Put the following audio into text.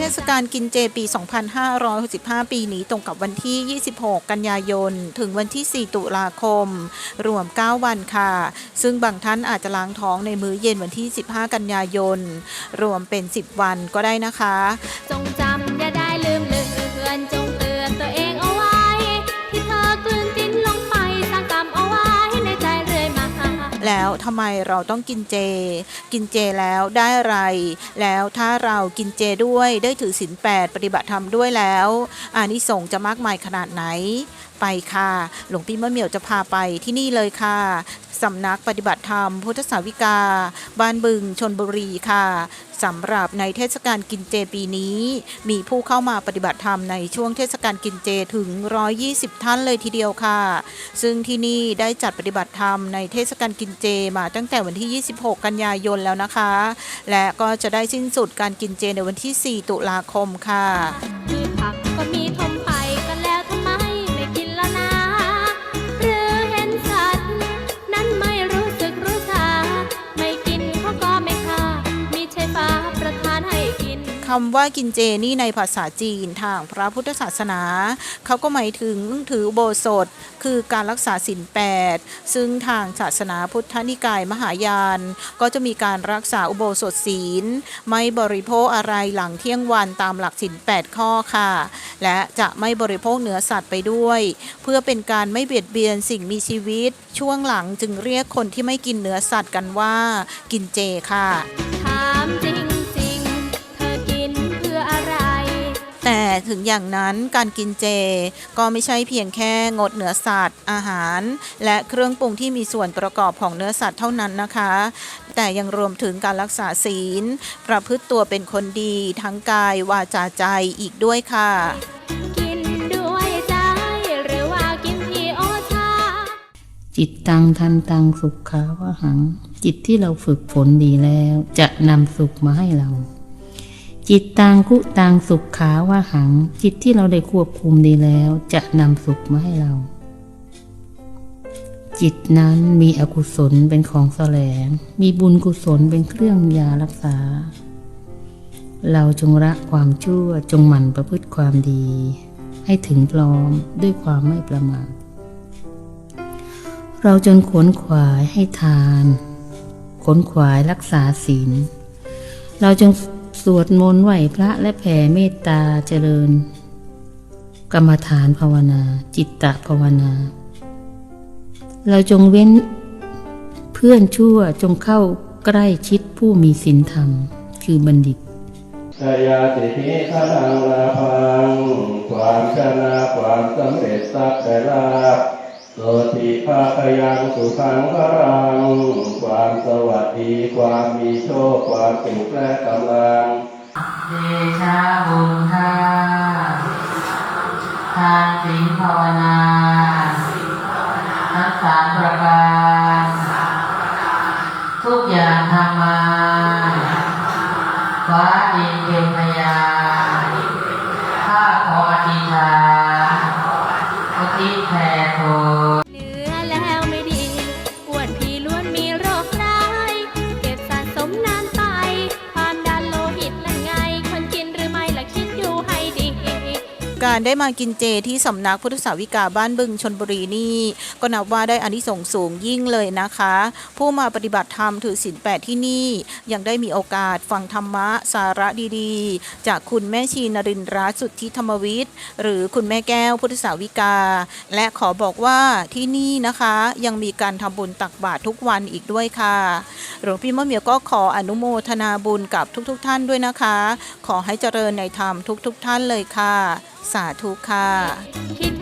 เทศกาลกินเจปี 2565 ปีนี้ตรงกับวันที่ 26 กันยายน ถึงวันที่ 4 ตุลาคม รวม 9 วันค่ะ ซึ่งบางท่านอาจจะล้างท้องในมื้อเย็นวันที่ 15 กันยายน รวมเป็น 10 วันก็ได้นะคะจงจ แล้วทำไมเราต้องกินเจ กินเจแล้วได้อะไร แล้วถ้าเรากินเจด้วยได้ถือศีลแปดปฏิบัติธรรมด้วยแล้วอานิสงส์จะมากมายขนาดไหน ไปค่ะ หลวงพี่มะเหมี่ยวจะพาไปที่นี่เลยค่ะ สำนักปฏิบัติธรรม พุทธสาวิกา บ้านบึงชนบุรีค่ะสำหรับในเทศกาลกินเจปีนี้ มีผู้เข้ามาปฏิบัติธรรมในช่วงเทศกาลกินเจถึง 120 ท่านเลยทีเดียวค่ะ ซึ่งที่นี่ได้จัดปฏิบัติธรรมในเทศกาลกินเจมาตั้งแต่วันที่ 26 กันยายนแล้วนะคะ และก็จะได้สิ้นสุดการกินเจในวันที่ 4 ตุลาคมค่ะ คำว่ากินเจนี่ในภาษาจีนทางพระพุทธศาสนา เขาก็หมายถึงถืออุโบสถคือการรักษาศีลแปดซึ่งทางศาสนาพุทธนิกายมหายาน ก็จะมีการรักษาอุโบสถศีล ไม่บริโภคอะไรหลังเที่ยงวันตามหลักศีลแปดข้อค่ะ และจะไม่บริโภคเนื้อสัตว์ไปด้วย เพื่อเป็นการไม่เบียดเบียนสิ่งมีชีวิต ช่วงหลังจึงเรียกคนที่ไม่กินเนื้อสัตว์กันว่า กินเจค่ะถามจริงจริง ถึงอย่างนั้นการกินเจ ก็ไม่ใช่เพียงแค่งดเนื้อสัตว์ อาหาร และเครื่องปรุงที่มีส่วนประกอบของเนื้อสัตว์เท่านั้นนะคะ แต่ยังรวมถึงการรักษาศีล ประพฤติตัวเป็นคนดีทั้งกายวาจาใจอีกด้วยค่ะจิตตังทันตังสุขขาวหัง จิตที่เราฝึกฝนดีแล้ว จะนำสุขมาให้เรา จิตตังคุตังสุขขาวหัง จิตที่เราได้ควบคุมดีแล้ว จะนำสุขมาให้เรา จิตนั้นมีอกุศลเป็นของแสลง มีบุญกุศลเป็นเครื่องยารักษา เราจงละความชั่วจงหมั่นประพฤติความดี ให้ถึงพร้อมด้วยความไม่ประมาทเราจนขวนขวายให้ทานขวนขวายรักษาศีล เราจง สวดมนต์ไหวพระและแผ่เมตตาเจริญ กรรมฐานภาวนา จิตตภาวนา เราจงเว้น เพื่อนชั่วจงเข้าใกล้ชิดผู้มีศีลธรรม คือบัณฑิตชยาติทิทานังลาพัง ความชนะความสำเร็จทรัพย์แต่ลาภ โสติภาคยังสุขังพรัง ความสวัสดีความมีโชคความสุขและกำลังเดชะบุญทาทานศีลภาวนาทั้งสามประการ ทุกอย่างทำมาฟ้าดินเทพ การได้มากินเจที่สำนักพุทธสาวิกาบ้านบึงชนบุรีนี่ก็นับว่าได้อานิสงส์สูงยิ่งเลยนะคะ ผู้มาปฏิบัติธรรมถือศีลแปดที่นี่ ยังได้มีโอกาสฟังธรรมะสาระดีๆ จากคุณแม่ชีนรินทราสุทธิธรรมวิทย์ หรือคุณแม่แก้วพุทธสาวิกา และขอบอกว่าที่นี่นะคะยังมีการทำบุญตักบาตรทุกวันอีกด้วยค่ะหลวงพี่มะเหมียวก็ขออนุโมทนาบุญกับทุกๆทท่านด้วยนะคะ ขอให้เจริญในธรรมทุกๆทท่านเลยค่ะสาธุค่ะคิด